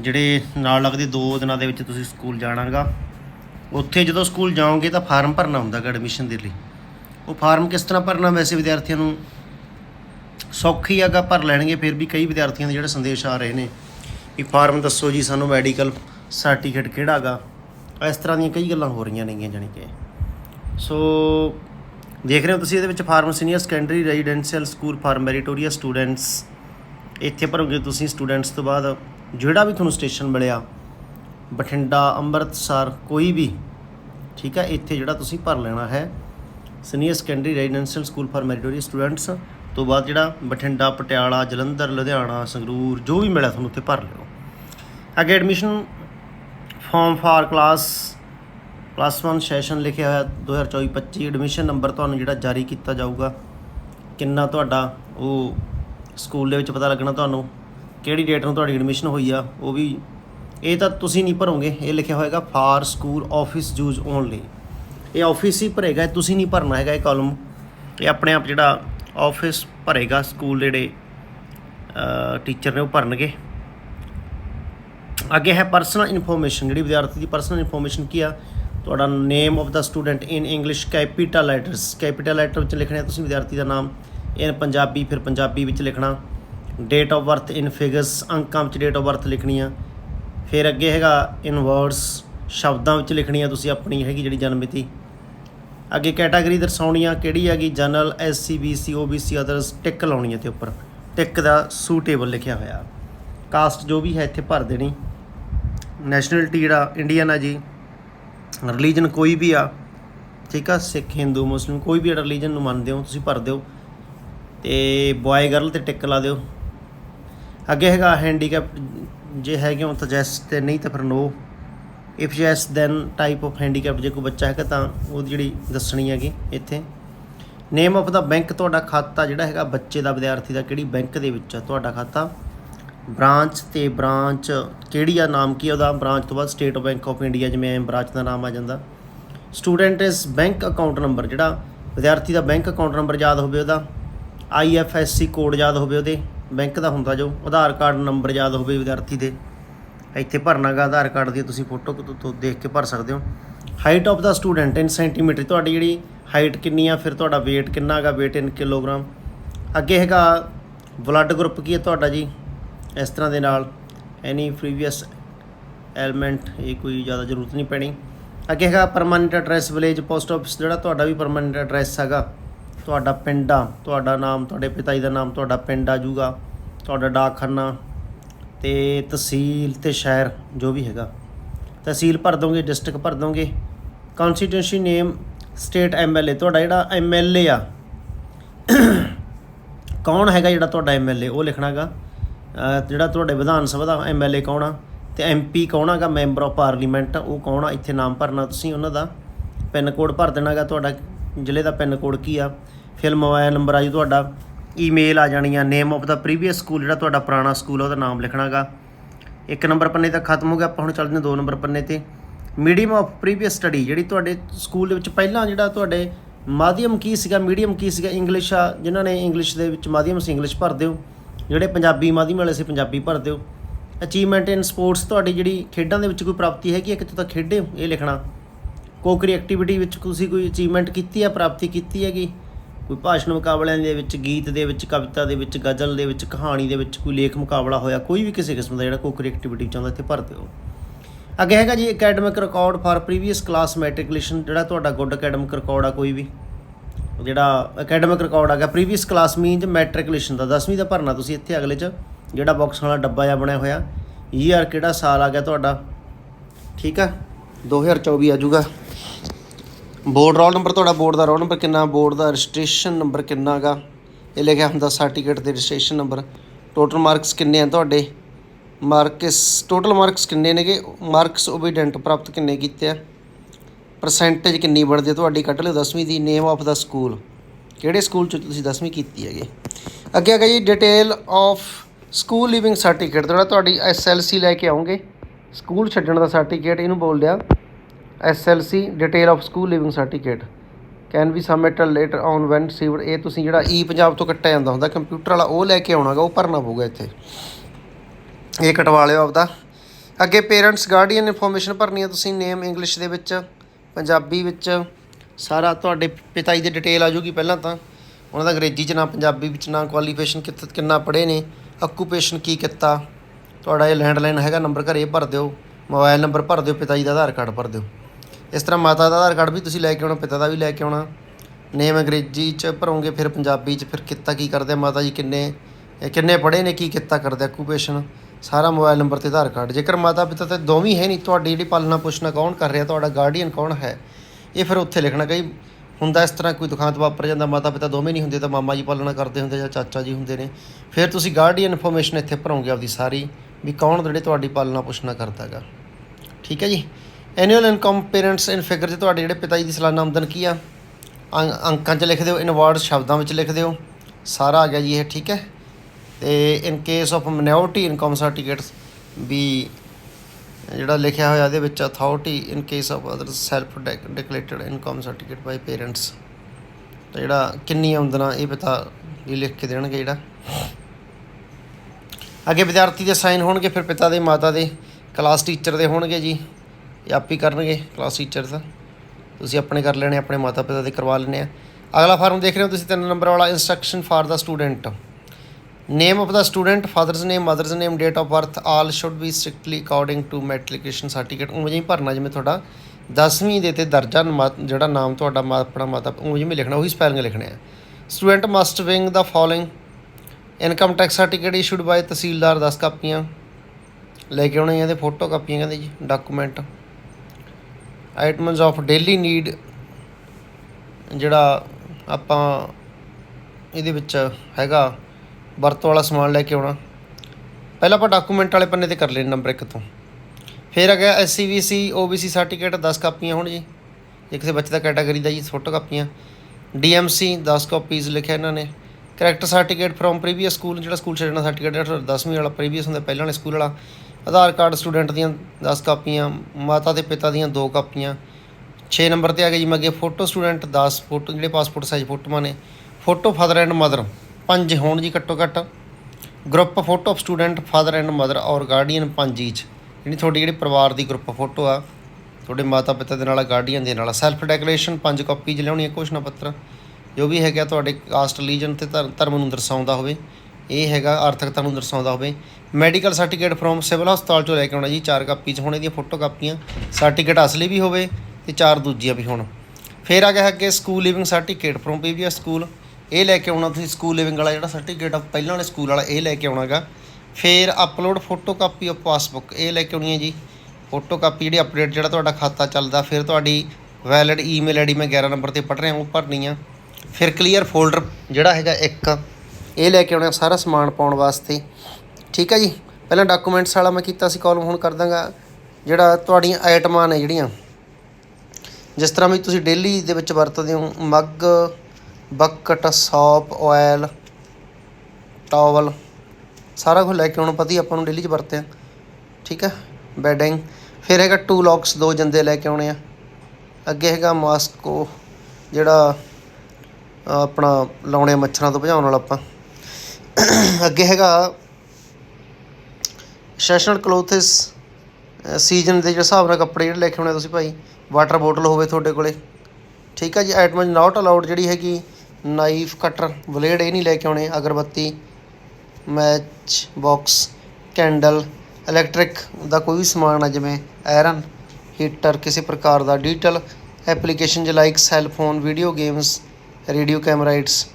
ਜਿਹੜੇ ਨਾਲ ਲੱਗਦੇ 2 ਦਿਨਾਂ ਦੇ ਵਿੱਚ ਤੁਸੀਂ ਸਕੂਲ ਜਾਣਾਗਾ। ਉੱਥੇ ਜਦੋਂ ਸਕੂਲ ਜਾਓਗੇ ਤਾਂ ਫਾਰਮ ਭਰਨਾ ਹੁੰਦਾ ਹੈ ਐਡਮਿਸ਼ਨ ਦੇ ਲਈ। ਉਹ ਫਾਰਮ ਕਿਸ ਤਰ੍ਹਾਂ ਭਰਨਾ ਵੈਸੇ ਵਿਦਿਆਰਥੀਆਂ ਨੂੰ? ਸੌਖੀ ਹੈਗਾ ਭਰ ਲੈਣਗੇ, ਫਿਰ ਵੀ ਕਈ ਵਿਦਿਆਰਥੀਆਂ ਦੇ ਜਿਹੜੇ ਸੰਦੇਸ਼ ਆ ਰਹੇ ਨੇ ਵੀ ਫਾਰਮ ਦੱਸੋ ਜੀ, ਸਾਨੂੰ ਮੈਡੀਕਲ ਸਰਟੀਫਿਕੇਟ ਕਿਹੜਾ ਹੈਗਾ ਇਸ ਤਰ੍ਹਾਂ ਦੀਆਂ ਕਈ ਗੱਲਾਂ ਹੋ ਰਹੀਆਂ ਨੇਗੀਆਂ ਜਾਣੀ ਕਿ। ਸੋ ਦੇਖ ਰਹੇ ਹੋ ਤੁਸੀਂ ਇਹਦੇ ਵਿੱਚ form senior secondary residential school for meritorious students ਇੱਥੇ ਭਰੋਗੇ ਤੁਸੀਂ ਸਟੂਡੈਂਟਸ ਤੋਂ ਬਾਅਦ, ਜਿਹੜਾ ਵੀ ਤੁਹਾਨੂੰ ਸਟੇਸ਼ਨ ਮਿਲਿਆ, ਬਠਿੰਡਾ, ਅੰਮ੍ਰਿਤਸਰ, ਕੋਈ ਵੀ, ਠੀਕ ਹੈ, ਇੱਥੇ ਜਿਹੜਾ ਤੁਸੀਂ ਭਰ ਲੈਣਾ ਹੈ senior secondary residential school for meritorious students ਤੋਂ ਬਾਅਦ ਜਿਹੜਾ ਬਠਿੰਡਾ, ਪਟਿਆਲਾ, ਜਲੰਧਰ, ਲੁਧਿਆਣਾ, ਸੰਗਰੂਰ, ਜੋ ਵੀ ਮਿਲਿਆ ਤੁਹਾਨੂੰ ਉੱਥੇ ਭਰ ਲਿਓ। ਅੱਗੇ admission form for class class 1 session ਲਿਖਿਆ ਹੋਇਆ 2024-25 ਐਡਮਿਸ਼ਨ ਨੰਬਰ ਤੁਹਾਨੂੰ ਜਿਹੜਾ ਜਾਰੀ ਕੀਤਾ ਜਾਊਗਾ, ਕਿੰਨਾ ਤੁਹਾਡਾ ਉਹ ਸਕੂਲ ਦੇ ਵਿੱਚ ਪਤਾ ਲੱਗਣਾ ਤੁਹਾਨੂੰ ਕਿਹੜੀ ਡੇਟ ਨੂੰ ਤੁਹਾਡੀ ਐਡਮਿਸ਼ਨ ਹੋਈ ਆ, ਉਹ ਵੀ ਇਹ ਤਾਂ ਤੁਸੀਂ ਨਹੀਂ ਭਰੋਗੇ, ਇਹ ਲਿਖਿਆ ਹੋਏਗਾ for school office use only. ਇਹ ਆਫਿਸ ਹੀ ਭਰੇਗਾ ਤੁਸੀਂ ਨਹੀਂ ਭਰਨਾ ਹੈਗਾ ਇਹ ਕਾਲਮ ਇਹ ਆਪਣੇ ਆਪ ਜਿਹੜਾ ਆਫਿਸ ਭਰੇਗਾ, ਸਕੂਲ ਦੇ ਜਿਹੜੇ ਟੀਚਰ ਨੇ ਉਹ ਭਰਨਗੇ। ਅੱਗੇ ਹੈ ਪਰਸਨਲ ਇਨਫੋਰਮੇਸ਼ਨ ਜਿਹੜੀ ਵਿਦਿਆਰਥੀ ਦੀ ਪਰਸਨਲ ਇਨਫੋਰਮੇਸ਼ਨ ਕੀ ਆ? ਤੁਹਾਡਾ name of the student in English capital letters capital letter ਵਿੱਚ ਲਿਖਣਾ ਹੈ ਤੁਸੀਂ ਵਿਦਿਆਰਥੀ ਦਾ ਨਾਮ। ਇਨ ਪੰਜਾਬੀ, ਫਿਰ ਪੰਜਾਬੀ ਵਿੱਚ ਲਿਖਣਾ। Date of birth in figures ਅੰਕਾਂ ਵਿੱਚ ਡੇਟ ਆਫ ਬਰਥ ਲਿਖਣੀ ਆ ਫਿਰ ਅੱਗੇ ਹੈਗਾ ਇਨ ਵਰਡਸ ਸ਼ਬਦਾਂ ਵਿੱਚ ਲਿਖਣੀ ਆ ਤੁਸੀਂ ਆਪਣੀ ਹੈਗੀ ਜਿਹੜੀ ਜਨਮ ਮਿਤੀ ਅੱਗੇ ਕੈਟਾਗਰੀ ਦਰਸਾਉਣੀ ਆ ਕਿਹੜੀ ਹੈਗੀ? General SC BC OBC others tick ਲਾਉਣੀ ਹੈ ਤੇ ਉੱਪਰ। ਟਿਕ ਦਾ ਸੂਟੇਬਲ ਲਿਖਿਆ ਹੋਇਆ। ਕਾਸਟ ਜੋ ਵੀ ਹੈ ਇੱਥੇ ਭਰ ਦੇਣੀ। ਨੈਸ਼ਨੈਲਿਟੀ ਜਿਹੜਾ ਇੰਡੀਅਨ ਆ ਜੀ ਰਿਲੀਜਨ ਕੋਈ ਵੀ ਆ, ਠੀਕ ਆ? ਸਿੱਖ ਹਿੰਦੂ ਮੁਸਲਿਮ ਕੋਈ ਵੀ ਰਿਲੀਜਨ ਨੂੰ ਮੰਨਦੇ ਹੋ, ਤੁਸੀਂ ਭਰ ਦਿਓ। ਤੇ ਬॉय ਗਰਲ ਤੇ ਟਿਕ ਲਾ ਦਿਓ। ਅੱਗੇ ਹੈਗਾ ਹੈਂਡੀਕੈਪ ਜੇ ਹੈਗੇ ਹੋ ਤਾਂ ਜੈਸ ਤੇ ਨਹੀਂ ਤਾਂ ਫਿਰ no if yes then type of handicap ਜੇ ਕੋਈ ਬੱਚਾ ਹੈਗਾ ਤਾਂ ਉਹ ਜਿਹੜੀ ਦੱਸਣੀ ਹੈਗੀ ਇੱਥੇ। ਨੇਮ ਆਫ ਦਾ ਬੈਂਕ ਤੁਹਾਡਾ ਖਾਤਾ ਜਿਹੜਾ ਹੈਗਾ ਬੱਚੇ ਦਾ, ਵਿਦਿਆਰਥੀ ਦਾ ਕਿਹੜੀ ਬੈਂਕ ਦੇ ਵਿੱਚ ਆ ਤੁਹਾਡਾ ਖਾਤਾ? ਬ੍ਰਾਂਚ ਤੇ ਬ੍ਰਾਂਚ ਕਿਹੜੀ ਆ, ਨਾਮ ਕੀ ਉਹਦਾ? ਬ੍ਰਾਂਚ ਤੋਂ ਬਾਅਦ ਸਟੇਟ ਬੈਂਕ ਆਫ ਇੰਡੀਆ ਜਿਵੇਂ ਐਮ ਬ੍ਰਾਂਚ ਦਾ ਨਾਮ ਆ ਜਾਂਦਾ। ਸਟੂਡੈਂਟ ਇਸ ਬੈਂਕ ਅਕਾਊਂਟ ਨੰਬਰ ਜਿਹੜਾ ਵਿਦਿਆਰਥੀ ਦਾ ਬੈਂਕ ਅਕਾਊਂਟ ਨੰਬਰ ਯਾਦ ਹੋਵੇ ਉਹਦਾ। ਆਈਐਫਐਸਸੀ ਕੋਡ ਯਾਦ ਹੋਵੇ ਉਹਦੇ, ਬੈਂਕ ਦਾ ਹੁੰਦਾ ਜੋ, ਆਧਾਰ ਕਾਰਡ ਨੰਬਰ ਯਾਦ ਹੋਵੇ ਵਿਦਿਆਰਥੀ ਦੇ। ਇੱਥੇ ਭਰਨਾਗਾ ਆਧਾਰ ਕਾਰਡ ਦੀ ਤੁਸੀਂ ਫੋਟੋ ਤੋਂ ਦੇਖ ਕੇ ਭਰ ਸਕਦੇ ਹੋ। Height of the student in centimetre ਤੁਹਾਡੀ ਜਿਹੜੀ ਹਾਈਟ ਕਿੰਨੀ ਆ, ਫਿਰ ਤੁਹਾਡਾ weight ਕਿੰਨਾ ਹੈਗਾ weight ਇਨ ਕਿਲੋਗ੍ਰਾਮ। ਅੱਗੇ ਹੈਗਾ ਬਲੱਡ ਗਰੁੱਪ ਕੀ ਹੈ ਤੁਹਾਡਾ ਜੀ, ਇਸ ਤਰ੍ਹਾਂ ਦੇ ਨਾਲ। ਐਨੀ ਪ੍ਰੀਵੀਅਸ ਐਲੀਮੈਂਟ ਇਹ ਕੋਈ ਜ਼ਿਆਦਾ ਜ਼ਰੂਰਤ ਨਹੀਂ ਪੈਣੀ। ਅੱਗੇ ਹੈਗਾ permanent address village post office ਜਿਹੜਾ ਤੁਹਾਡਾ ਵੀ ਪਰਮਾਨੈਂਟ ਐਡਰੈਸ ਹੈਗਾ। ਤੁਹਾਡਾ ਪਿੰਡ ਆ, ਤੁਹਾਡਾ ਨਾਮ, ਤੁਹਾਡੇ ਪਿਤਾ ਜੀ ਦਾ ਨਾਮ ਤੁਹਾਡਾ ਪਿੰਡ ਆ ਜੂਗਾ ਤੁਹਾਡਾ ਡਾਕਖਾਨਾ ਤੇ ਤਹਿਸੀਲ ਤੇ ਸ਼ਹਿਰ ਜੋ ਵੀ ਹੈਗਾ। ਤਹਿਸੀਲ ਭਰ ਦੋਗੇ, ਡਿਸਟ੍ਰਿਕਟ ਭਰ ਦੋਗੇ। ਕਨਸਟੀਟਿਊਸ਼ਨ ਨੇਮ ਸਟੇਟ ਐਮਐਲਏ ਤੁਹਾਡਾ ਜਿਹੜਾ ਐਮਐਲਏ ਆ, ਕੌਣ ਹੈਗਾ ਜਿਹੜਾ ਤੁਹਾਡਾ ਐਮਐਲਏ ਉਹ ਲਿਖਣਾਗਾ ਜਿਹੜਾ ਤੁਹਾਡੇ ਵਿਧਾਨ ਸਭਾ ਦਾ ਐਮਐਲਏ ਕੌਣ ਆ ਤੇ ਐਮਪੀ ਕੌਣ ਹੈਗਾ ਮੈਂਬਰ ਆਫ ਪਾਰਲੀਮੈਂਟ ਉਹ ਕੌਣ ਆ? ਇੱਥੇ ਨਾਮ ਭਰਨਾ ਤੁਸੀਂ ਉਹਨਾਂ ਦਾ। ਪਿੰਨ ਕੋਡ ਭਰ ਦੇਣਾਗਾ ਤੁਹਾਡਾ ਜ਼ਿਲ੍ਹੇ ਦਾ ਪਿੰਨ ਕੋਡ ਕੀ ਆ? ਫਿਰ ਮੋਬਾਈਲ ਨੰਬਰ ਆ ਜੀ, ਤੁਹਾਡਾ ਈਮੇਲ ਆ ਜਾਣੀ ਆ name of the previous school ਜਿਹੜਾ ਤੁਹਾਡਾ ਪੁਰਾਣਾ ਸਕੂਲ ਆ, ਉਹਦਾ ਨਾਮ ਲਿਖਣਾਗਾ। ਇੱਕ ਨੰਬਰ ਪੰਨੇ ਤਾਂ ਖਤਮ ਹੋ ਗਿਆ, ਆਪਾਂ ਹੁਣ ਚੱਲਦੇ ਹਾਂ ਦੋ ਨੰਬਰ ਪੰਨੇ ਤੇ। ਮੀਡੀਅਮ ਆਫ ਪ੍ਰੀਵੀਅਸ ਸਟੱਡੀ ਜਿਹੜੀ ਤੁਹਾਡੇ ਸਕੂਲ ਦੇ ਵਿੱਚ ਪਹਿਲਾਂ ਜਿਹੜਾ ਤੁਹਾਡੇ ਮਾਧਿਅਮ ਕੀ ਸੀਗਾ ਮੀਡੀਅਮ ਕੀ ਸੀਗਾ ਇੰਗਲਿਸ਼ ਆ, ਜਿਨ੍ਹਾਂ ਨੇ ਇੰਗਲਿਸ਼ ਦੇ ਵਿੱਚ ਮਾਧਿਅਮ ਸੀ ਇੰਗਲਿਸ਼ ਭਰ ਦਿਓ ਜਿਹੜੇ ਪੰਜਾਬੀ ਮਾਧਿਅਮ ਵਾਲੇ ਸੀ, ਪੰਜਾਬੀ ਭਰ ਦਿਓ ਅਚੀਵਮੈਂਟ ਇਨ ਸਪੋਰਟਸ ਤੁਹਾਡੀ ਜਿਹੜੀ ਖੇਡਾਂ ਦੇ ਵਿੱਚ ਕੋਈ ਪ੍ਰਾਪਤੀ ਹੈਗੀ ਹੈ ਕਿਤੇ ਤਾਂ ਖੇਡੇ ਹੋ, ਇਹ ਲਿਖਣਾ। ਕੋਕਰੀ ਐਕਟੀਵਿਟੀ ਵਿੱਚ ਤੁਸੀਂ ਕੋਈ ਅਚੀਵਮੈਂਟ ਕੀਤੀ ਹੈ ਪ੍ਰਾਪਤੀ ਕੀਤੀ ਹੈਗੀ? ਕੋਈ ਭਾਸ਼ਣ ਮੁਕਾਬਲਿਆਂ ਦੇ ਵਿੱਚ, ਗੀਤ ਦੇ ਵਿੱਚ, ਕਵਿਤਾ ਦੇ ਵਿੱਚ, ਗਜ਼ਲ ਦੇ ਵਿੱਚ, ਕਹਾਣੀ ਦੇ ਵਿੱਚ ਕੋਈ ਲੇਖ ਮੁਕਾਬਲਾ ਹੋਇਆ, ਕੋਈ ਵੀ ਕਿਸੇ ਕਿਸਮ ਦਾ ਜਿਹੜਾ ਕੋਕਰੀ ਐਕਟੀਵਿਟੀ ਚਾਹੁੰਦਾ ਇੱਥੇ ਭਰ ਦਿਓ। ਅੱਗੇ ਹੈਗਾ ਜੀ academic record for previous class matriculation ਜਿਹੜਾ ਤੁਹਾਡਾ ਗੁੱਡ ਅਕੈਡਮਿਕ ਰਿਕਾਰਡ ਆ ਕੋਈ ਵੀ। ਜਿਹੜਾ ਅਕੈਡਮਿਕ ਰਿਕਾਰਡ ਗਿਆ ਪ੍ਰੀਵੀਅਸ ਕਲਾਸ ਮੀਨਸ ਮੈਟ੍ਰਿਕੂਲੇਸ਼ਨ ਦਾ 10ਵੀਂ ਦਾ ਭਰਨਾ ਤੁਸੀਂ ਇੱਥੇ ਅਗਲੇ 'ਚ, ਜਿਹੜਾ ਬਾਕਸ ਵਾਲਾ ਡੱਬਾ ਜਿਹਾ ਬਣਿਆ ਹੋਇਆ। ਈਆਰ ਕਿਹੜਾ ਸਾਲ ਆ ਗਿਆ ਤੁਹਾਡਾ? ਠੀਕ ਆ? 2024 ਆ ਜਾਊਗਾ। ਬੋਰਡ ਰੋਲ ਨੰਬਰ, ਤੁਹਾਡਾ ਬੋਰਡ ਦਾ ਰੋਲ ਨੰਬਰ ਕਿੰਨਾ, ਬੋਰਡ ਦਾ ਰਜਿਸਟ੍ਰੇਸ਼ਨ ਨੰਬਰ ਕਿੰਨਾ ਹੈਗਾ ਇਹ ਲਿਖਿਆ ਹੁੰਦਾ ਸਰਟੀਫਿਕੇਟ ਦੇ ਰਜਿਸਟ੍ਰੇਸ਼ਨ ਨੰਬਰ। ਟੋਟਲ ਮਾਰਕਸ ਕਿੰਨੇ ਆ ਤੁਹਾਡੇ? ਮਾਰਕਸ ਟੋਟਲ ਮਾਰਕਸ ਕਿੰਨੇ ਨੇਗੇ? ਮਾਰਕਸ ਓਬੀਡੈਂਟ ਪ੍ਰਾਪਤ ਕਿੰਨੇ ਕੀਤੇ ਆ? ਪਰਸੈਂਟੇਜ ਕਿੰਨੀ ਬਣਦੀ ਤੁਹਾਡੀ? ਕੱਢ ਲਿਓ 10ਵੀਂ ਦੀ ਨੇਮ ਆਫ ਦਾ ਸਕੂਲ ਕਿਹੜੇ ਸਕੂਲ ਚ ਤੁਸੀਂ 10ਵੀਂ ਕੀਤੀ ਹੈਗੇ? ਅੱਗੇ ਆ ਜੀ detail of school living certificate ਜਿਹੜਾ ਤੁਹਾਡੀ ਐਸਐਲਸੀ ਲੈ ਕੇ ਆਉਂਗੇ ਸਕੂਲ ਛੱਡਣ ਦਾ ਸਰਟੀਫਿਕੇਟ ਇਹਨੂੰ ਬੋਲ ਆ SLC detail of school living certificate can be submitted later on when received ਇਹ ਤੁਸੀਂ ਜਿਹੜਾ ਈ ਪੰਜਾਬ ਤੋਂ ਕੱਟਿਆ ਜਾਂਦਾ ਹੁੰਦਾ ਕੰਪਿਊਟਰ ਵਾਲਾ, ਉਹ ਲੈ ਕੇ ਆਉਣਾਗਾ, ਉਹ ਭਰਨਾ ਪਊਗਾ ਇੱਥੇ। ਇਹ ਕਟਵਾ ਲਿਓ ਆਪਦਾ। ਅੱਗੇ ਪੇਰੈਂਟਸ ਗਾਰਡੀਅਨ ਇਨਫੋਰਮੇਸ਼ਨ ਭਰਨੀ ਹੈ ਤੁਸੀਂ ਨੇਮ ਇੰਗਲਿਸ਼ ਦੇ ਵਿੱਚ, ਪੰਜਾਬੀ ਵਿੱਚ। ਸਾਰਾ ਤੁਹਾਡੇ ਪਿਤਾ ਜੀ ਦੀ ਡਿਟੇਲ ਆ ਜੂਗੀ ਪਹਿਲਾਂ ਤਾਂ। ਉਹਨਾਂ ਦਾ ਅੰਗਰੇਜ਼ੀ ਚ ਨਾ ਪੰਜਾਬੀ ਵਿੱਚ ਨਾ ਕੁਆਲੀਫਿਕੇਸ਼ਨ ਕਿੰਨਾ ਪੜ੍ਹੇ ਨੇ ਆਕੂਪੇਸ਼ਨ ਕੀ ਕੀਤਾ। ਤੁਹਾਡਾ ਇਹ ਲੈਂਡਲਾਈਨ ਹੈਗਾ ਨੰਬਰ ਘਰੇ ਭਰ ਦਿਓ। ਮੋਬਾਈਲ ਨੰਬਰ ਭਰ ਦਿਓ, ਪਿਤਾ ਜੀ ਦਾ ਆਧਾਰ ਕਾਰਡ ਭਰ ਦਿਓ। ਇਸ ਤਰ੍ਹਾਂ ਮਾਤਾ ਦਾ ਆਧਾਰ ਕਾਰਡ ਵੀ ਤੁਸੀਂ ਲੈ ਕੇ ਆਉਣਾ, ਪਿਤਾ ਦਾ ਵੀ ਲੈ ਕੇ ਆਉਣਾ। ਨੇਮ ਅੰਗਰੇਜ਼ੀ ਚ ਭਰੋਗੇ, ਫਿਰ ਪੰਜਾਬੀ ਚ, ਫਿਰ ਕਿੱਤਾ ਕੀ ਕਰਦੇ ਆ ਮਾਤਾ ਜੀ, ਕਿੰਨੇ ਕਿੰਨੇ ਪੜ੍ਹੇ ਨੇ, ਕੀ ਕਿੱਤਾ ਕਰਦੇ ਆਕੂਪੇਸ਼ਨ ਸਾਰਾ ਮੋਬਾਈਲ ਨੰਬਰ ਤੇ ਆਧਾਰ ਕਾਰਡ। ਜੇਕਰ ਮਾਤਾ ਪਿਤਾ ਤੇ ਦੋਵੇਂ ਹੈ ਨਹੀਂ, ਤੁਹਾਡੀ ਜਿਹੜੀ ਪਾਲਣਾ ਪੋਸ਼ਣਾ ਕੌਣ ਕਰ ਰਿਹਾ, ਤੁਹਾਡਾ ਗਾਰਡੀਅਨ ਕੌਣ ਹੈ? ਇਹ ਫਿਰ ਉੱਥੇ ਲਿਖਣਾ ਕਈ ਹੁੰਦਾ ਇਸ ਤਰ੍ਹਾਂ ਕੋਈ ਦੁਖਾਂਤ ਵਾਪਰ ਜਾਂਦਾ, ਮਾਤਾ ਪਿਤਾ ਦੋਵੇਂ ਨਹੀਂ ਹੁੰਦੇ ਤਾਂ ਮਾਮਾ ਜੀ ਪਾਲਣਾ ਕਰਦੇ ਹੁੰਦੇ ਜਾਂ ਚਾਚਾ ਜੀ ਹੁੰਦੇ ਨੇ। ਫਿਰ ਤੁਸੀਂ ਗਾਰਡੀਅਨ ਇਨਫੋਰਮੇਸ਼ਨ ਇੱਥੇ ਭਰੋਗੇ ਆਪਦੀ ਸਾਰੀ, ਵੀ ਕੌਣ ਜਿਹੜੇ ਤੁਹਾਡੀ ਪਾਲਣਾ ਪੋਸ਼ਣਾ ਕਰਦਾ ਹੈਗਾ ਠੀਕ ਹੈ ਜੀ? Annual income parents in figure 'ਚ ਤੁਹਾਡੇ ਜਿਹੜੇ ਪਿਤਾ ਜੀ ਦੀ ਸਾਲਾਨਾ ਆਮਦਨ ਕੀ ਆ? ਅੰਕਾਂ 'ਚ ਲਿਖ ਦਿਓ ਇਨ ਵਰਡ ਸ਼ਬਦਾਂ ਵਿੱਚ ਲਿਖ ਦਿਓ। ਸਾਰਾ ਆ ਗਿਆ ਜੀ ਇਹ, ਠੀਕ ਹੈ? ਤੇ in case of minority income certificates ਵੀ ਜਿਹੜਾ ਲਿਖਿਆ ਹੋਇਆ ਇਹਦੇ ਵਿੱਚ authority in case of other self declared income certificate by parents ਤਾਂ ਜਿਹੜਾ ਕਿੰਨੀ ਆਮਦਨ ਆ ਇਹ ਪਤਾ ਇਹ ਲਿਖ ਕੇ ਦੇਣਗੇ ਜਿਹੜਾ। ਅੱਗੇ ਵਿਦਿਆਰਥੀ ਦੇ ਸਾਈਨ ਹੋਣਗੇ, ਫਿਰ ਪਿਤਾ ਦੇ, ਮਾਤਾ ਦੇ ਕਲਾਸ ਟੀਚਰ ਦੇ ਹੋਣਗੇ ਜੀ। ਇਹ ਆਪ ਹੀ ਕਰਨਗੇ ਕਲਾਸ ਟੀਚਰ ਦਾ ਤੁਸੀਂ ਆਪਣੇ ਕਰ ਲੈਣੇ, ਆਪਣੇ ਮਾਤਾ ਪਿਤਾ ਦੇ ਕਰਵਾ ਲੈਣੇ ਆ। ਅਗਲਾ ਫਾਰਮ ਦੇਖ ਰਹੇ ਹੋ ਤੁਸੀਂ ਤਿੰਨ ਨੰਬਰ ਵਾਲਾ instruction for the student name of the student father's name mother's name date of birth all should be strictly according to matriculation certificate ਉਵੇਂ ਜਿਹਾ ਹੀ ਭਰਨਾ ਜਿਵੇਂ ਤੁਹਾਡਾ 10ਵੀਂ ਦੇ ਤੇ ਦਰਜਾ ਨਮਾ- ਜਿਹੜਾ ਨਾਮ ਤੁਹਾਡਾ ਮਾ- ਆਪਣਾ ਮਾਤਾ ਉਵੇਂ ਜਿਵੇਂ ਲਿਖਣਾ, ਉਹੀ ਸਪੈਲਿੰਗ ਲਿਖਣੇ ਆ। Student must bring the following income tax certificate issued by tehsildar. 10 ਕਾਪੀਆਂ ਲੈ ਕੇ ਆਉਣੇ ਆ ਇਹਦੇ ਫੋਟੋ ਕਾਪੀਆਂ, ਕਹਿੰਦੇ ਜੀ document items of daily need ਜਿਹੜਾ ਆਪਾਂ ਇਹਦੇ ਵਿੱਚ ਹੈਗਾ, ਵਰਤੋਂ ਵਾਲਾ ਸਮਾਨ ਲੈ ਕੇ ਆਉਣਾ। ਪਹਿਲਾਂ ਆਪਾਂ ਡਾਕੂਮੈਂਟ ਵਾਲੇ ਪੰਨੇ ਤੇ ਕਰ ਲੈਣੇ ਨੰਬਰ 1 ਤੋਂ। ਫਿਰ ਆ ਗਿਆ ਐਸਸੀਬੀਸੀ ਓਬੀਸੀ ਸਰਟੀਫਿਕੇਟ 10 ਕਾਪੀਆਂ ਹੋਣ ਜੀ। ਜੇ ਕਿਸੇ ਬੱਚੇ ਦਾ ਕੈਟਾਗਰੀ ਦਾ ਜੀ ਫੋਟੋ ਕਾਪੀਆਂ। ਡੀਐਮਸੀ 10 ਕਾਪੀਜ਼ ਲਿਖਿਆ ਇਹਨਾਂ ਨੇ। Character certificate from previous school ਜਿਹੜਾ ਸਕੂਲ ਛੱਡਣਾ ਸਰਟੀਫਿਕੇਟ 10ਵੀਂ ਵਾਲਾ ਪ੍ਰੀਵੀਅਸ ਹੁੰਦਾ, ਪਹਿਲਾਂ ਵਾਲੇ ਸਕੂਲ ਵਾਲਾ। ਆਧਾਰ ਕਾਰਡ ਸਟੂਡੈਂਟ ਦੀਆਂ 10 ਕਾਪੀਆਂ ਮਾਤਾ ਤੇ ਪਿਤਾ ਦੀਆਂ 2 ਕਾਪੀਆਂ 6 ਨੰਬਰ ਤੇ ਆ ਗਿਆ ਜੀ ਮੈਂ ਅੱਗੇ ਫੋਟੋ ਸਟੂਡੈਂਟ 10 ਫੋਟੋ ਜਿਹੜੇ ਪਾਸਪੋਰਟ ਸਾਈਜ਼ ਫੋਟੋਆਂ ਨੇ ਫੋਟੋ ਫਾਦਰ ਐਂਡ ਮਦਰ ਪੰਜ ਹੋਣ ਜੀ ਘੱਟੋ ਘੱਟ group photo of student father and mother or guardian ਪੰਜ ਈਚ ਜਿਹੜੀ ਤੁਹਾਡੀ ਜਿਹੜੀ ਪਰਿਵਾਰ ਦੀ ਗਰੁੱਪ ਫੋਟੋ ਆ ਤੁਹਾਡੇ ਮਾਤਾ ਪਿਤਾ ਦੇ ਨਾਲ ਗਾਰਡੀਅਨ ਦੇ ਨਾਲ ਸੈਲਫ ਡੈਕਲੇਰੇਸ਼ਨ ਪੰਜ ਕਾਪੀਜ਼ ਲਿਆਉਣੀ ਘੋਸ਼ਣਾ ਪੱਤਰ ਜੋ ਵੀ ਹੈਗਾ ਤੁਹਾਡੇ ਕਾਸਟ ਰਿਲੀਜਨ ਤੇ ਧਰ- ਧਰਮ ਨੂੰ ਦਰਸਾਉਂਦਾ ਹੋਵੇ ਇਹ ਹੈਗਾ ਆਰਥਿਕਤਾ ਨੂੰ ਦਰਸਾਉਂਦਾ ਹੋਵੇ। ਮੈਡੀਕਲ ਸਰਟੀਫਿਕੇਟ ਫਰੋਮ ਸਿਵਲ ਹਸਪਤਾਲ ਚੋਂ ਲੈ ਕੇ ਆਉਣਾ ਜੀ, ਚਾਰ ਕਾਪੀਜ਼ ਹੋਣੇ ਦੀਆਂ ਫੋਟੋ ਕਾਪੀਆਂ। ਸਰਟੀਫਿਕੇਟ ਅਸਲੀ ਵੀ ਹੋਵੇ ਤੇ ਚਾਰ ਦੂਜੀਆਂ ਵੀ ਹੋਣ। ਫਿਰ ਆ ਗਿਆ ਅੱਗੇ school living certificate from previous school ਇਹ ਲੈ ਕੇ ਆਉਣਾ ਤੁਸੀਂ ਸਕੂਲ ਲਿਵਿੰਗ ਵਾਲਾ ਜਿਹੜਾ ਸਰਟੀਫਿਕੇਟ ਆ, ਪਹਿਲਾਂ ਵਾਲੇ ਸਕੂਲ ਵਾਲਾ, ਇਹ ਲੈ ਕੇ ਆਉਣਾਗਾ। ਫਿਰ upload photo copy of passbook ਇਹ ਲੈ ਕੇ ਆਉਣੀ ਹੈ ਜੀ। ਫੋਟੋ ਕਾਪੀ ਜਿਹੜੀ ਅਪਡੇਟ ਜਿਹੜਾ ਤੁਹਾਡਾ ਖਾਤਾ ਚੱਲਦਾ, ਫਿਰ ਤੁਹਾਡੀ ਵੈਲਿਡ ਈਮੇਲ ਆਈਡੀ ਮੈਂ 11 ਨੰਬਰ ਤੇ ਪੜ ਰਿਹਾ, ਉਹ ਭਰਨੀ ਆ। ਫਿਰ ਕਲੀਅਰ ਫੋਲਡਰ ਜਿਹੜਾ ਹੈਗਾ ਇੱਕ। ਇਹ ਲੈ ਕੇ ਆਉਣਾ ਸਾਰਾ ਸਮਾਨ ਪਾਉਣ ਵਾਸਤੇ। ਠੀਕ ਹੈ ਜੀ? ਪਹਿਲਾਂ ਡਾਕੂਮੈਂਟਸ ਵਾਲਾ ਮੈਂ ਕੀਤਾ ਸੀ ਕਾਲਮ ਹੁਣ ਕਰ ਦਾਂਗਾ। ਜਿਹੜਾ ਤੁਹਾਡੀਆਂ ਆਈਟਮਾਂ ਨੇ ਜਿਹੜੀਆਂ। ਜਿਸ ਤਰ੍ਹਾਂ ਵੀ ਤੁਸੀਂ ਡੇਲੀ ਦੇ ਵਿੱਚ ਵਰਤਦੇ ਹੋ mug bucket soap oil towel ਸਾਰਾ ਕੁਝ ਲੈ ਕੇ ਆਉਣਾ, ਪਤੀ ਆਪਾਂ ਨੂੰ ਡੇਲੀ 'ਚ ਵਰਤੇ ਆ। ਠੀਕ ਹੈ ਬੈਡਿੰਗ ਫਿਰ ਹੈਗਾ ਟੂ ਲੌਕਸ ਦੋ ਜੰਦੇ ਲੈ ਕੇ ਆਉਣੇ ਆ। ਅੱਗੇ ਹੈਗਾ ਮਾਸਕੋ ਜਿਹੜਾ ਆਪਣਾ ਲਾਉਣੇ ਆ ਮੱਛਰਾਂ ਤੋਂ ਭਜਾਉਣ ਵਾਲਾ ਆਪਾਂ। ਅੱਗੇ ਹੈਗਾ ਸੈਸ਼ਨਲ ਕਲੋਥਸ ਸੀਜ਼ਨ ਦੇ ਜਿਹੜੇ ਹਿਸਾਬ ਨਾਲ ਕੱਪੜੇ ਜਿਹੜੇ ਲੈ ਕੇ ਆਉਣੇ ਤੁਸੀਂ ਭਾਈ ਵਾਟਰ ਬੋਟਲ ਹੋਵੇ ਤੁਹਾਡੇ ਕੋਲੇ। ਠੀਕ ਆ ਜੀ ਆਈਟਮ ਨਾਟ ਅਲਾਉਡ ਜਿਹੜੀ ਹੈਗੀ ਨਾਈਫ ਕਟਰ ਬਲੇਡ ਇਹ ਨਹੀਂ ਲੈ ਕੇ ਆਉਣੇ, ਅਗਰਬੱਤੀ ਮੈਚ ਬਾਕਸ ਕੈਂਡਲ ਇਲੈਕਟ੍ਰਿਕ ਦਾ ਕੋਈ ਵੀ ਸਮਾਨ ਆ, ਜਿਵੇਂ ਆਇਰਨ ਹੀਟਰ ਕਿਸੇ ਪ੍ਰਕਾਰ ਦਾ ਡਿਜੀਟਲ ਐਪਲੀਕੇਸ਼ਨ ਜ like cell phone video games radio ਕੈਮਰਾਈਟਸ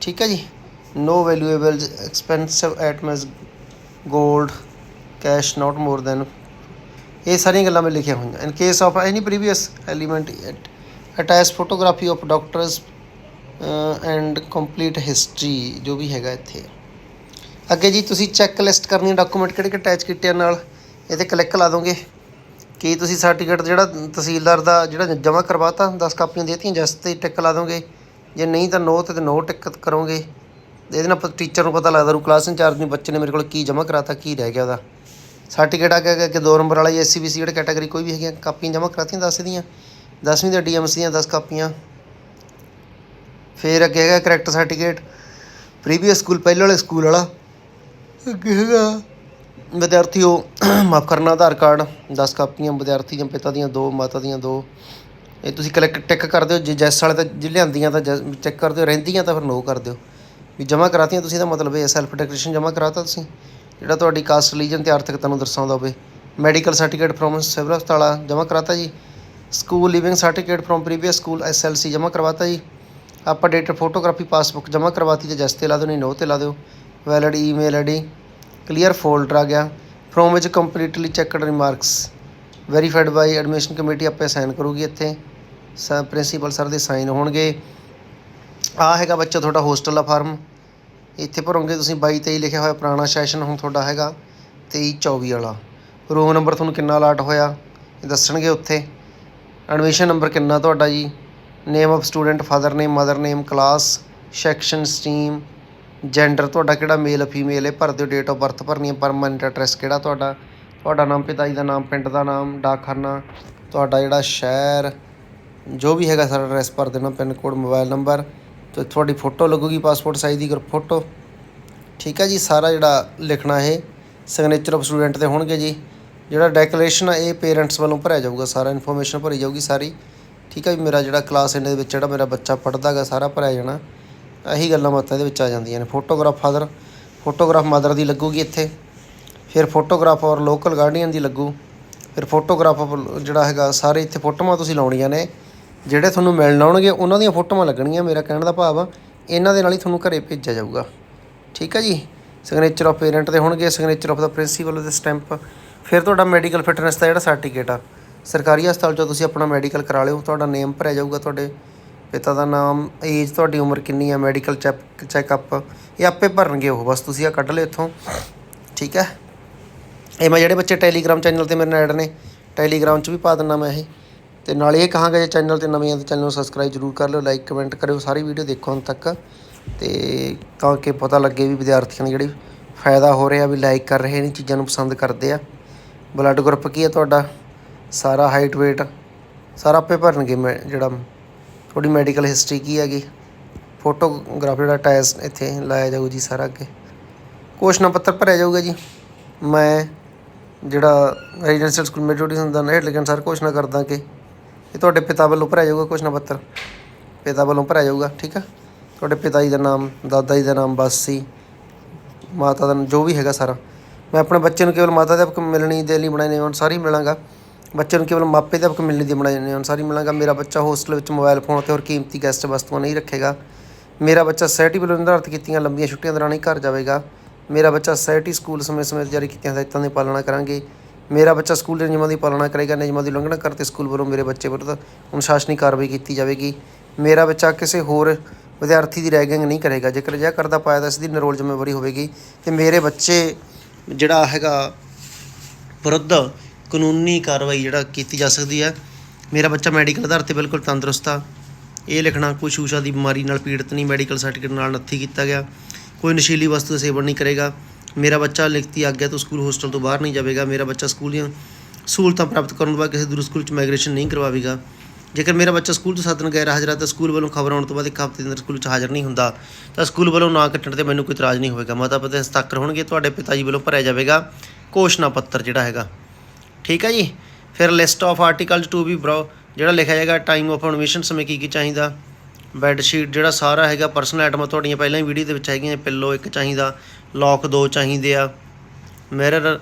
ਠੀਕ ਹੈ ਜੀ? ਨੋ ਵੈਲਿਊਏਬਲ ਐਕਸਪੈਂਸਿਵ ਆਈਟਮਸ 골ਡ ਕੈਸ਼ ਨਾਟ ਮੋਰ ਦੈਨ ਇਹ ਸਾਰੀਆਂ ਗੱਲਾਂ ਮੈਂ ਲਿਖੀਆਂ ਹੋਈਆਂ। In case of any previous element attach photography of doctors and complete history ਜੋ ਵੀ ਹੈਗਾ ਇੱਥੇ। ਅੱਗੇ ਜੀ, ਤੁਸੀਂ ਚੈੱਕ ਲਿਸਟ ਕਰਨੀ ਡਾਕੂਮੈਂਟ ਕਿਹੜੇ ਕਿਹੜੇ ਅਟੈਚ ਕੀਤੇ ਨਾਲ ਇਹ ਤੇ ਕਲਿੱਕ ਲਾ ਦੋਗੇ। ਕੀ ਤੁਸੀਂ ਸਰਟੀਫਿਕੇਟ ਜਿਹੜਾ ਤਹਿਸੀਲਦਾਰ ਦਾ ਜਿਹੜਾ ਜਮ੍ਹਾਂ ਕਰਵਾਤਾ 10 ਕਾਪੀਆਂ ਦੇਤੀਆਂ ਜਸ ਤੇ ਟਿਕ ਲਾ ਦੋਗੇ। ਜੇ ਨਹੀਂ ਤਾਂ ਨੋ ਤੇ ਨੋ ਟਿਕ ਕਰੋਗੇ। ਇਹਦੇ ਨਾਲ ਟੀਚਰ ਨੂੰ ਪਤਾ ਲੱਗਦਾ ਰੂ ਕਲਾਸ ਇੰਚਾਰਜ ਨੂੰ ਬੱਚੇ ਨੇ ਮੇਰੇ ਕੋਲ ਕੀ ਜਮ੍ਹਾਂ ਕਰਾਤਾ, ਕੀ ਰਹਿ ਗਿਆ ਉਹਦਾ। ਸਰਟੀਫਿਕੇਟ ਆ ਗਿਆ ਕਿ 2 ਨੰਬਰ ਵਾਲਾ ਜੀ ਐਸਸੀਬੀਸੀ ਜਿਹੜੇ ਕੈਟਾਗਰੀ ਕੋਈ ਵੀ ਹੈਗੀਆਂ, ਕਾਪੀਆਂ ਜਮ੍ਹਾਂ ਕਰਾਤੀਆਂ 10 ਦੀਆਂ। 10ਵੀਂ ਦੇ ਡੀਐਮਸੀ ਦੀਆਂ 10 ਕਾਪੀਆਂ। ਫਿਰ ਅੱਗੇ ਹੈਗਾ ਕਰੈਕਟਰ ਸਰਟੀਫਿਕੇਟ ਪ੍ਰੀਵੀਅਸ ਸਕੂਲ ਪਹਿਲੇ ਵਾਲੇ ਸਕੂਲ ਵਾਲਾ। ਅੱਗੇ ਹੈਗਾ ਵਿਦਿਆਰਥੀ ਉਹ, ਮਾਫ ਕਰਨਾ, ਆਧਾਰ ਕਾਰਡ 10 ਕਾਪੀਆਂ, ਵਿਦਿਆਰਥੀ ਦੀਆਂ ਪਿਤਾ ਦੀਆਂ ਦੋ, ਮਾਤਾ ਦੀਆਂ ਦੋ। ਇਹ ਤੁਸੀਂ ਕਲਿੱਕ ਟਿਕ ਕਰ ਦਿਓ, ਜੇ ਜੈਸ ਵਾਲੇ ਤਾਂ ਜੇ ਲਿਆਂਦੀਆਂ ਤਾਂ ਚੈੱਕ ਕਰ ਦਿਓ, ਰਹਿੰਦੀਆਂ ਤਾਂ ਫਿਰ ਨੋ ਕਰ ਦਿਓ। ਵੀ ਜਮ੍ਹਾਂ ਕਰਾਤੀਆਂ ਤੁਸੀਂ, ਇਹਦਾ ਮਤਲਬ ਇਹ ਹੈ ਸੈਲਫ ਡਿਕਲੇਰੇਸ਼ਨ ਜਮ੍ਹਾਂ ਕਰਾਤਾ ਤੁਸੀਂ, ਜਿਹੜਾ ਤੁਹਾਡੀ ਕਾਸਟ ਰਿਲੀਜਨ ਤੇ ਆਰਥਿਕਤਾ ਨੂੰ ਦਰਸਾਉਂਦਾ ਹੋਵੇ। ਮੈਡੀਕਲ ਸਰਟੀਫਿਕੇਟ ਫਰੋਮ ਸਿਵਲ ਹਸਪਤਾਲ ਜਮ੍ਹਾਂ ਕਰਾਤਾ ਜੀ। School living certificate from previous school SLC ਜਮ੍ਹਾਂ ਕਰਵਾਤਾ ਜੀ। ਆਪਾਂ ਡੇਟ ਫੋਟੋਗ੍ਰਾਫੀ ਪਾਸਬੁੱਕ ਜਮ੍ਹਾਂ ਕਰਵਾਤੀ ਤੇ ਜਸ ਤੇ ਲਾ ਦਿਓ, ਨਹੀਂ ਨੋ ਤੇ ਲਾ ਦਿਓ। Valid email ID clear folder ਆ ਗਿਆ। ਫਰੋਮ ਵਿੱਚ completely checked remarks verified by admission committee ਆਪੇ ਸਾਈਨ ਕਰੂਗੀ ਇੱਥੇ। ਸਰ ਪ੍ਰਿੰਸੀਪਲ ਸਰ ਦੇ ਸਾਈਨ ਹੋਣਗੇ। ਆ ਹੈਗਾ ਬੱਚਾ ਤੁਹਾਡਾ ਹੋਸਟਲ ਆ ਫਾਰਮ। ਇੱਥੇ ਭਰੋਗੇ ਤੁਸੀਂ 22 23 ਲਿਖਿਆ ਹੋਇਆ ਪੁਰਾਣਾ ਸੈਸ਼ਨ ਹੁਣ ਤੁਹਾਡਾ ਹੈਗਾ 23 24 ਵਾਲਾ। ਰੂਮ ਨੰਬਰ ਤੁਹਾਨੂੰ ਕਿੰਨਾ ਅਲਾਟ ਹੋਇਆ, ਇਹ ਦੱਸਣਗੇ ਉੱਥੇ। ਐਡਮਿਸ਼ਨ ਨੰਬਰ ਕਿੰਨਾ ਤੁਹਾਡਾ ਜੀ? Name of student father name mother name class section stream gender ਤੁਹਾਡਾ ਕਿਹੜਾ ਮੇਲ ਫੀਮੇਲ ਹੈ? ਭਰ ਦਿਓ ਡੇਟ ਆਫ ਬਰਥ ਭਰਨੀ ਹੈ ਪਰਮਨੈਂਟ ਐਡਰੈਸ ਕਿਹੜਾ ਤੁਹਾਡਾ? ਤੁਹਾਡਾ ਨਾਮ, ਪਿਤਾ ਜੀ ਦਾ ਨਾਮ, ਪਿੰਡ ਦਾ ਨਾਮ, ਡਾਕਖਾਨਾ, ਤੁਹਾਡਾ ਜਿਹੜਾ ਸ਼ਹਿਰ, ਜੋ ਵੀ ਹੈਗਾ ਸਾਰਾ ਐਡਰੈਸ ਭਰ ਦੇਣਾ, ਪਿੰਨ ਕੋਡ ਮੋਬਾਈਲ ਨੰਬਰ ਤੇ ਤੁਹਾਡੀ ਫੋਟੋ ਲੱਗੂਗੀ ਪਾਸਪੋਰਟ ਸਾਈਜ਼ ਦੀ ਗਰੁੱਪ ਫੋਟੋ। ਠੀਕ ਹੈ ਜੀ, ਸਾਰਾ ਜਿਹੜਾ ਲਿਖਣਾ ਇਹ ਸਿਗਨੇਚਰ ਆਫ ਸਟੂਡੈਂਟ ਤੇ ਹੋਣਗੇ ਜੀ। ਜਿਹੜਾ ਡੈਕਲੇਰੇਸ਼ਨ ਆ, ਇਹ ਪੇਰੈਂਟਸ ਵੱਲੋਂ ਭਰਿਆ ਜਾਊਗਾ, ਸਾਰਾ ਇਨਫੋਰਮੇਸ਼ਨ ਭਰੀ ਜਾਊਗੀ ਸਾਰੀ। ਠੀਕ ਹੈ ਜੀ, ਮੇਰਾ ਜਿਹੜਾ ਕਲਾਸ ਇੰਨੇ ਦੇ ਵਿੱਚ ਜਿਹੜਾ ਮੇਰਾ ਬੱਚਾ ਪੜ੍ਹਦਾ ਗਾ, ਸਾਰਾ ਭਰਿਆ ਜਾਣਾ। ਇਹੀ ਗੱਲਾਂ ਬਾਤਾਂ ਇਹਦੇ ਵਿੱਚ ਆ ਜਾਂਦੀਆਂ ਨੇ। ਫੋਟੋਗ੍ਰਾਫ ਫਾਦਰ ਫੋਟੋਗ੍ਰਾਫ ਮਦਰ ਦੀ ਲੱਗੂਗੀ ਇੱਥੇ। ਫਿਰ ਫੋਟੋਗ੍ਰਾਫ ਔਰ ਲੋਕਲ ਗਾਰਡੀਅਨ ਦੀ ਲੱਗੂ। ਫਿਰ ਫੋਟੋਗ੍ਰਾਫ ਜਿਹੜਾ ਹੈਗਾ, ਸਾਰੇ ਇੱਥੇ ਫੋਟੋਆਂ ਤੁਸੀਂ ਲਾਉਣੀਆਂ ਨੇ। ਜਿਹੜੇ ਤੁਹਾਨੂੰ ਮਿਲਣ ਆਉਣਗੇ, ਉਹਨਾਂ ਦੀਆਂ ਫੋਟੋਆਂ ਲੱਗਣਗੀਆਂ, ਮੇਰਾ ਕਹਿਣ ਦਾ ਭਾਵ ਆ, ਇਹਨਾਂ ਦੇ ਨਾਲ ਹੀ ਤੁਹਾਨੂੰ ਘਰੇ ਭੇਜਿਆ ਜਾਊਗਾ। ਠੀਕ ਹੈ ਜੀ? ਸਿਗਨੇਚਰ ਆਫ ਪੇਰੈਂਟ ਦੇ ਹੋਣਗੇ ਸਿਗਨੇਚਰ ਆਫ ਦਾ ਪ੍ਰਿੰਸੀਪਲ ਦੇ ਸਟੈਂਪ ਫਿਰ ਤੁਹਾਡਾ ਮੈਡੀਕਲ ਫਿਟਨੈਸ ਦਾ ਜਿਹੜਾ ਸਰਟੀਫਿਕੇਟ ਆ, ਸਰਕਾਰੀ ਹਸਪਤਾਲ 'ਚੋਂ ਤੁਸੀਂ ਆਪਣਾ ਮੈਡੀਕਲ ਕਰਾ ਲਿਓ, ਤੁਹਾਡਾ ਨੇਮ ਭਰਿਆ ਜਾਊਗਾ ਤੁਹਾਡੇ ਪਿਤਾ ਦਾ ਨਾਮ ਏਜ ਤੁਹਾਡੀ ਉਮਰ ਕਿੰਨੀ ਹੈ ਮੈਡੀਕਲ ਚੈੱਕ ਚੈੱਕਅਪ ਇਹ ਆਪੇ ਭਰਨਗੇ ਉਹ, ਬਸ ਤੁਸੀਂ ਆ ਕੱਢ ਲਿਓ ਇੱਥੋਂ। ਠੀਕ ਹੈ ਇਹ ਮੈਂ ਜਿਹੜੇ ਬੱਚੇ ਟੈਲੀਗ੍ਰਾਮ ਚੈਨਲ ਤੇ ਮੇਰੇ ਨਾਲ ਐਡ ਨੇ ਟੈਲੀਗ੍ਰਾਮ 'ਚ ਵੀ ਪਾ ਦਿੰਦਾ ਮੈਂ ਇਹ। ਤੇ ਨਾਲ ਇਹ ਕਹਾਂਗਾ ਜੇ ਚੈਨਲ ਤੇ ਨਵੇਂ ਆ ਤਾਂ ਚੈਨਲ ਨੂੰ ਸਬਸਕ੍ਰਾਈਬ ਜ਼ਰੂਰ ਕਰ ਲਿਓ ਲਾਈਕ ਕਮੈਂਟ ਕਰਿਓ, ਸਾਰੀ ਵੀਡੀਓ ਦੇਖੋ ਹੁਣ ਤੱਕ। ਤੇ ਤਾਂ ਕਿ ਪਤਾ ਲੱਗੇ ਵੀ ਵਿਦਿਆਰਥੀਆਂ ਦੀ ਜਿਹੜੀ ਫਾਇਦਾ ਹੋ ਰਿਹਾ ਵੀ ਲਾਈਕ ਕਰ ਰਹੇ ਨੇ, ਚੀਜ਼ਾਂ ਨੂੰ ਪਸੰਦ ਕਰਦੇ ਆ। ਬਲੱਡ ਗਰੁੱਪ ਕੀ ਹੈ ਤੁਹਾਡਾ? ਸਾਰਾ ਹਾਈਟ weight, ਸਾਰਾ ਆਪੇ ਭਰਨਗੇ ਮੈਂ ਜਿਹੜਾ ਤੁਹਾਡੀ ਮੈਡੀਕਲ ਹਿਸਟਰੀ ਕੀ ਹੈਗੀ? ਫੋਟੋਗ੍ਰਾਫੀ ਜਿਹੜਾ ਟੈਸਟ ਇੱਥੇ ਲਾਇਆ ਜਾਊ ਜੀ ਸਾਰਾ ਅੱਗੇ। ਘੋਸ਼ਣਾ ਪੱਤਰ ਭਰਿਆ ਜਾਊਗਾ ਜੀ। ਮੈਂ ਜਿਹੜਾ ਰੈਜ਼ੀਡੈਂਸ਼ੀਅਲ ਸਕੂਲ ਮੈਜੋਰਟੀ ਦਾ ਹੇਠ ਲਿਖਣ ਸਰ ਘੋਸ਼ਣਾ ਕਰਦਾ ਕਿ ਇਹ ਤੁਹਾਡੇ ਪਿਤਾ ਵੱਲੋਂ ਭਰਿਆ ਜਾਊਗਾ, ਕੁਛ ਨਾ ਪੱਤਰ। ਪਿਤਾ ਵੱਲੋਂ ਭਰਿਆ ਜਾਊਗਾ, ਠੀਕ ਆ? ਤੁਹਾਡੇ ਪਿਤਾ ਜੀ ਦਾ ਨਾਮ, ਦਾਦਾ ਜੀ ਦਾ ਨਾਮ ਬਾਸੀ ਮਾਤਾ ਦਾ ਨ- ਜੋ ਵੀ ਹੈਗਾ ਸਾਰਾ। ਮੈਂ ਆਪਣੇ ਬੱਚੇ ਨੂੰ ਕੇਵਲ ਮਾਤਾ ਦੇ ਹੱਕ ਮਿਲਣੀ ਦੇ ਲਈ ਬਣਾਏ ਨੇ, ਹੁਣ ਸਾਰੀ ਮਿਲਾਂਗਾ। ਬੱਚੇ ਨੂੰ ਕੇਵਲ ਮਾਪੇ ਦੇ ਹੱਕ ਮਿਲਣੀ ਦੀ ਬਣਾਏ ਨੇ, ਹੁਣ ਸਾਰੀ ਮਿਲਾਂਗਾ। ਮੇਰਾ ਬੱਚਾ ਹੋਸਟਲ ਵਿੱਚ ਮੋਬਾਈਲ ਫੋਨ ਅਤੇ ਹੋਰ ਕੀਮਤੀ ਗੈਸਟ ਵਸਤੂਆਂ ਨਹੀਂ ਰੱਖੇਗਾ। ਮੇਰਾ ਬੱਚਾ ਸੋਸਾਇਟੀ ਵੱਲੋਂ ਨਿਰਧਾਰਤ ਕੀਤੀਆਂ ਲੰਬੀਆਂ ਛੁੱਟੀਆਂ ਦੌਰਾਨ ਹੀ ਘਰ ਜਾਵੇਗਾ। ਮੇਰਾ ਬੱਚਾ ਸੋਸਾਇਟੀ ਸਕੂਲ ਸਮੇਂ ਸਮੇਂ ਤੇ ਜਾਰੀ ਕੀਤੀਆਂ ਹਦਾਇਤਾਂ ਦੀ ਪਾਲਣਾ ਕਰਾਂਗੇ। ਮੇਰਾ ਬੱਚਾ ਸਕੂਲ ਦੇ ਨਿਯਮਾਂ ਦੀ ਪਾਲਣਾ ਕਰੇਗਾ, ਨਿਯਮਾਂ ਦੀ ਉਲੰਘਣਾ ਕਰਤੇ ਸਕੂਲ ਵੱਲੋਂ ਮੇਰੇ ਬੱਚੇ ਵਿਰੁੱਧ ਅਨੁਸ਼ਾਸਨੀ ਕਾਰਵਾਈ ਕੀਤੀ ਜਾਵੇਗੀ। ਮੇਰਾ ਬੱਚਾ ਕਿਸੇ ਹੋਰ ਵਿਦਿਆਰਥੀ ਦੀ ਰੈਗਿੰਗ ਨਹੀਂ ਕਰੇਗਾ। ਜੇਕਰ ਅਜਿਹਾ ਕਰਦਾ ਪਾਇਆ ਤਾਂ ਇਸ ਦੀ ਨਿਰੋਲ ਜ਼ਿੰਮੇਵਾਰੀ ਹੋਵੇਗੀ ਤੇ ਮੇਰੇ ਬੱਚੇ ਜਿਹੜਾ ਹੈਗਾ ਵਿਰੁੱਧ ਕਾਨੂੰਨੀ ਕਾਰਵਾਈ ਜਿਹੜਾ ਕੀਤੀ ਜਾ ਸਕਦੀ ਹੈ। ਮੇਰਾ ਬੱਚਾ ਮੈਡੀਕਲ ਆਧਾਰ ਤੇ ਬਿਲਕੁਲ ਤੰਦਰੁਸਤ ਆ। ਇਹ ਲਿਖਣਾ ਕੋਈ ਸ਼ੂਸ਼ਾ ਦੀ ਬਿਮਾਰੀ ਨਾਲ ਪੀੜਤ ਨਹੀਂ ਮੈਡੀਕਲ ਸਰਟੀਫਿਕੇਟ ਨਾਲ ਨੱਥੀ ਕੀਤਾ ਗਿਆ। ਕੋਈ ਨਸ਼ੀਲੀ ਵਸਤੂ ਦਾ ਸੇਵਨ ਨਹੀਂ ਕਰੇਗਾ। ਮੇਰਾ ਬੱਚਾ ਲਿਖਤੀ ਆਗਿਆ ਤੋਂ ਸਕੂਲ ਹੋਸਟਲ ਤੋਂ ਬਾਹਰ ਨਹੀਂ ਜਾਵੇਗਾ। ਮੇਰਾ ਬੱਚਾ ਸਕੂਲ ਦੀਆਂ ਸਹੂਲਤਾਂ ਪ੍ਰਾਪਤ ਕਰਨ ਤੋਂ ਬਾਅਦ ਕਿਸੇ ਦੂਸਰੇ ਸਕੂਲ 'ਚ ਮਾਈਗ੍ਰੇਸ਼ਨ ਨਹੀਂ ਕਰਵਾਵੇਗਾ। ਜੇਕਰ ਮੇਰਾ ਬੱਚਾ ਸਕੂਲ ਤੋਂ ਸੱਦਣ ਗੈਰ ਹਾਜ਼ਰ ਹੈ ਤਾਂ ਸਕੂਲ ਵੱਲੋਂ ਖਬਰ ਆਉਣ ਤੋਂ ਬਾਅਦ ਇੱਕ ਹਫ਼ਤੇ ਦੇ ਅੰਦਰ ਸਕੂਲ 'ਚ ਹਾਜ਼ਰ ਨਹੀਂ ਹੁੰਦਾ, ਤਾਂ ਸਕੂਲ ਵੱਲੋਂ ਨਾ ਕੱਟਣ ਤੇ ਮੈਨੂੰ ਕੋਈ ਇਤਰਾਜ਼ ਨਹੀਂ ਹੋਵੇਗਾ। ਮਾਤਾ ਪਿਤਾ ਹਸਤਾਖਰ ਹੋਣਗੇ, ਤੁਹਾਡੇ ਪਿਤਾ ਜੀ ਵੱਲੋਂ ਭਰਿਆ ਜਾਵੇਗਾ ਘੋਸ਼ਣਾ ਪੱਤਰ ਜਿਹੜਾ ਹੈਗਾ। ਠੀਕ ਹੈ ਜੀ? ਫਿਰ list of articles to be brought ਜਿਹੜਾ ਲਿਖਿਆ ਜਾਏਗਾ ਟਾਈਮ ਆਫ ਐਡਮਿਸ਼ਨ ਸਮੇਂ ਕੀ ਕੀ ਚਾਹੀਦਾ। ਬੈੱਡ ਸ਼ੀਟ ਜਿਹੜਾ ਸਾਰਾ ਹੈਗਾ ਪਰਸਨਲ ਆਈਟਮਾਂ ਤੁਹਾਡੀਆਂ ਪਹਿਲਾਂ ਹੀ ਵੀਡੀਓ ਦੇ ਵਿੱਚ ਹੈਗੀਆਂ ਪਿੱਲੋ ਇੱਕ ਚਾਹੀਦਾ। ਲੋਕ ਦੋ ਚਾਹੀਦੇ ਆ। ਮਿਰਰ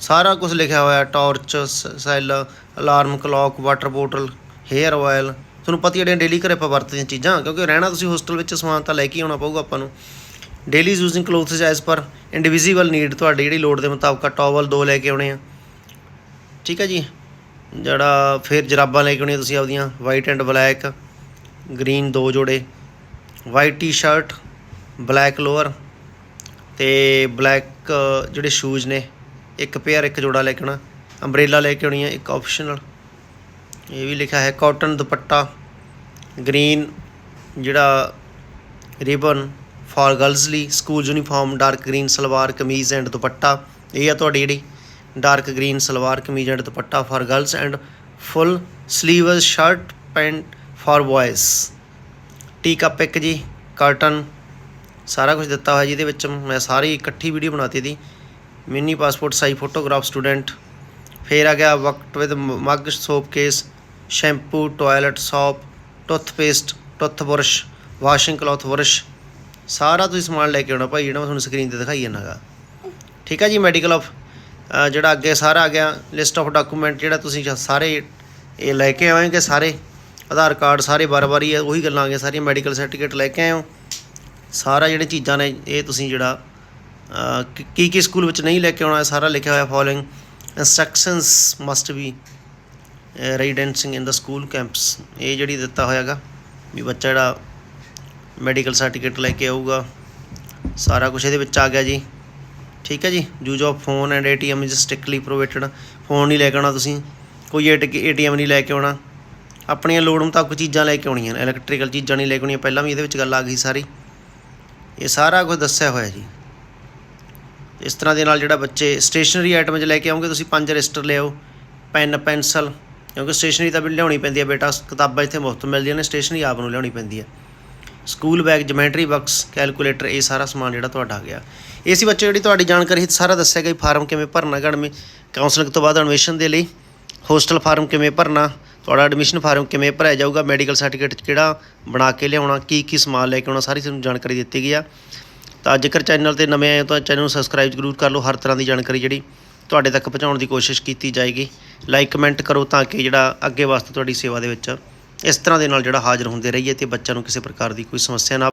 ਸਾਰਾ ਕੁਝ ਲਿਖਿਆ ਹੋਇਆ, torch cell, alarm, clock, water bottle, hair oil ਤੁਹਾਨੂੰ ਪਤਾ ਹੀ ਹੈ ਡੇਲੀ ਘਰੇ ਆਪਾਂ ਵਰਤਦੀਆਂ ਚੀਜ਼ਾਂ, ਕਿਉਂਕਿ ਰਹਿਣਾ ਤੁਸੀਂ ਹੋਸਟਲ ਵਿੱਚ, ਸਮਾਨ ਤਾਂ ਲੈ ਕੇ ਆਉਣਾ ਪਊਗਾ ਆਪਾਂ ਨੂੰ। Daily using clothes as per individual need ਤੁਹਾਡੀ ਜਿਹੜੀ ਲੋੜ ਦੇ ਮੁਤਾਬਕ ਟਾਵਲ ਦੋ ਲੈ ਕੇ ਆਉਣੇ ਆ। ਠੀਕ ਹੈ ਜੀ? ਜਿਹੜਾ ਫਿਰ ਜਰਾਬਾਂ ਲੈ ਕੇ ਆਉਣੀਆਂ ਤੁਸੀਂ ਆਪਦੀਆਂ ਵਾਈਟ ਐਂਡ ਬਲੈਕ ਗ੍ਰੀਨ ਦੋ ਜੋੜੇ ਵਾਈਟ ਟੀ-ਸ਼ਰਟ ਬਲੈਕ ਲੋਅਰ ਤੇ ਬਲੈਕ ਜਿਹੜੇ ਸ਼ੂਜ਼ ਨੇ, ਇੱਕ ਪੇਅਰ ਇੱਕ ਜੋੜਾ ਲੈ ਕੇ ਆਉਣਾ। ਅੰਬ੍ਰੇਲਾ ਲੈ ਕੇ ਆਉਣੀ ਹੈ ਇੱਕ ਆਪਸ਼ਨਲ ਇਹ ਵੀ ਲਿਖਿਆ ਹੈ ਕਾਟਨ ਦੁਪੱਟਾ ਗ੍ਰੀਨ ਜਿਹੜਾ ਰਿਬਨ ਫਾਰ ਗਰਲਸ ਲਈ school uniform dark green salwar, kameez and dupatta. ਇਹ ਆ ਤੁਹਾਡੀ ਜਿਹੜੀ dark green salwar, kameez and dupatta for girls and full sleeves shirt pant for boys tea cup ਇੱਕ ਜੀ ਕਾਟਨ ਸਾਰਾ ਕੁਝ ਦਿੱਤਾ ਹੋਇਆ ਜਿਹਦੇ ਵਿੱਚ ਮੈਂ ਸਾਰੀ ਇਕੱਠੀ ਵੀਡੀਓ ਬਣਾਤੀ ਦੀ। Mini passport, size photograph, student. ਫਿਰ ਆ ਗਿਆ ਵਕਤ with mug soap case shampoo, toilet, soap toothpaste tooth brush, washing cloth brush. ਸਾਰਾ ਤੁਸੀਂ ਸਮਾਨ ਲੈ ਕੇ ਆਉਣਾ ਭਾਈ, ਜਿਹੜਾ ਮੈਂ ਤੁਹਾਨੂੰ ਸਕਰੀਨ ਤੇ ਦਿਖਾਈ ਜਾਣਾਗਾ ਠੀਕ ਹੈ ਜੀ ਮੈਡੀਕਲ ਆਫ ਜਿਹੜਾ ਅੱਗੇ ਸਾਰਾ ਆ ਗਿਆ ਲਿਸਟ ਆਫ ਡਾਕੂਮੈਂਟ ਜਿਹੜਾ ਤੁਸੀਂ ਸਾਰੇ ਇਹ ਲੈ ਕੇ ਆਓਗੇ ਸਾਰੇ। ਆਧਾਰ ਕਾਰਡ ਸਾਰੇ ਬਾਰ-ਬਾਰੀ ਉਹੀ ਗੱਲਾਂ ਆ ਗਈਆਂ, ਸਾਰੀਆਂ ਮੈਡੀਕਲ ਸਰਟੀਫਿਕੇਟ ਲੈ ਕੇ ਆਇਓ ਸਾਰਾ ਜਿਹੜੇ ਚੀਜ਼ਾਂ ਨੇ, ਇਹ ਤੁਸੀਂ ਜਿਹੜਾ ਕੀ- ਕੀ ਸਕੂਲ ਵਿੱਚ ਨਹੀਂ ਲੈ ਕੇ ਆਉਣਾ ਸਾਰਾ ਲਿਖਿਆ ਹੋਇਆ following instructions must be residing in the school campus ਇਹ ਜਿਹੜੀ ਦਿੱਤਾ ਹੋਇਆਗਾ, ਵੀ ਬੱਚਾ ਜਿਹੜਾ ਮੈਡੀਕਲ ਸਰਟੀਫਿਕੇਟ ਲੈ ਕੇ ਆਊਗਾ, ਸਾਰਾ ਕੁਝ ਇਹਦੇ ਵਿੱਚ ਆ ਗਿਆ ਜੀ। ਠੀਕ ਹੈ ਜੀ? Use of phone and ATM is strictly prohibited phone ਨਹੀਂ ਲੈ ਕੇ ਆਉਣਾ ਤੁਸੀਂ, ਕੋਈ ਏਟੀਐਮ ਨਹੀਂ ਲੈ ਕੇ ਆਉਣਾ। ਆਪਣੀਆਂ ਲੋੜ ਮੁਤਾਬਕ ਚੀਜ਼ਾਂ ਲੈ ਕੇ ਆਉਣੀਆਂ ਇਲੈਕਟ੍ਰੀਕਲ ਚੀਜ਼ਾਂ ਨਹੀਂ ਲੈ ਕੇ ਆਉਣੀਆਂ, ਪਹਿਲਾਂ ਵੀ ਇਹਦੇ ਵਿੱਚ ਗੱਲ ਆ ਗਈ ਸਾਰੀ। ਇਹ ਸਾਰਾ ਕੁਝ ਦੱਸਿਆ ਹੋਇਆ ਜੀ। ਇਸ ਤਰ੍ਹਾਂ ਦੇ ਨਾਲ ਜਿਹੜਾ ਬੱਚੇ ਸਟੇਸ਼ਨਰੀ ਆਈਟਮ 'ਚ ਲੈ ਕੇ ਆਉਂਗੇ ਤੁਸੀਂ ਪੰਜ ਰਜਿਸਟਰ ਲਿਓ ਪੈਨ, ਪੈਨਸਲ, ਕਿਉਂਕਿ ਸਟੇਸ਼ਨਰੀ ਤਾਂ ਵੀ ਲਿਆਉਣੀ ਪੈਂਦੀ ਹੈ ਬੇਟਾ, ਕਿਤਾਬਾਂ ਇੱਥੇ ਮੁਫਤ ਮਿਲਦੀਆਂ ਨੇ ਸਟੇਸ਼ਨਰੀ ਆਪ ਨੂੰ ਲਿਆਉਣੀ ਪੈਂਦੀ ਹੈ school bag geometry box calculator ਇਹ ਸਾਰਾ ਸਮਾਨ ਜਿਹੜਾ ਤੁਹਾਡਾ ਆ ਗਿਆ। ਇਹ ਸੀ ਬੱਚੇ ਜਿਹੜੀ ਤੁਹਾਡੀ ਜਾਣਕਾਰੀ ਸੀ ਸਾਰਾ ਦੱਸਿਆ ਗਿਆ ਫਾਰਮ ਕਿਵੇਂ ਭਰਨਾ ਗੜਮੇ ਕਾਉਂਸਲਿੰਗ ਤੋਂ ਬਾਅਦ ਐਡਮਿਸ਼ਨ ਦੇ ਲਈ। ਹੋਸਟਲ ਫਾਰਮ ਕਿਵੇਂ ਭਰਨਾ, ਤੁਹਾਡਾ ਐਡਮਿਸ਼ਨ ਫਾਰਮ ਕਿਵੇਂ ਭਰਿਆ ਜਾਊਗਾ ਮੈਡੀਕਲ ਸਰਟੀਫਿਕੇਟ ਕਿਹੜਾ ਬਣਾ ਕੇ ਲਿਆਉਣਾ, ਕੀ ਕੀ ਸਮਾਨ ਲੈ ਕੇ ਆਉਣਾ, ਸਾਰੀ ਤੁਹਾਨੂੰ ਜਾਣਕਾਰੀ ਦਿੱਤੀ ਗਈ ਆ। ਤਾਂ ਜੇਕਰ ਚੈਨਲ ਤੇ ਨਵੇਂ ਆਏ ਹੋ ਤਾਂ ਚੈਨਲ ਨੂੰ ਸਬਸਕ੍ਰਾਈਬ ਜ਼ਰੂਰ ਕਰ ਲਓ, ਹਰ ਤਰ੍ਹਾਂ ਦੀ ਜਾਣਕਾਰੀ ਜਿਹੜੀ ਤੁਹਾਡੇ ਤੱਕ ਪਹੁੰਚਾਉਣ ਦੀ ਕੋਸ਼ਿਸ਼ ਕੀਤੀ ਜਾਏਗੀ। ਲਾਈਕ ਕਮੈਂਟ ਕਰੋ ਤਾਂ ਕਿ ਜਿਹੜਾ ਅੱਗੇ ਵਾਸਤੇ ਤੁਹਾਡੀ ਸੇਵਾ ਦੇ ਵਿੱਚ ਇਸ ਤਰ੍ਹਾਂ ਦੇ ਨਾਲ ਜਿਹੜਾ ਹਾਜ਼ਰ ਹੁੰਦੇ ਰਹੀਏ ਤੇ ਬੱਚਿਆਂ ਨੂੰ ਕਿਸੇ ਪ੍ਰਕਾਰ ਦੀ ਕੋਈ ਸਮੱਸਿਆ ਨਾ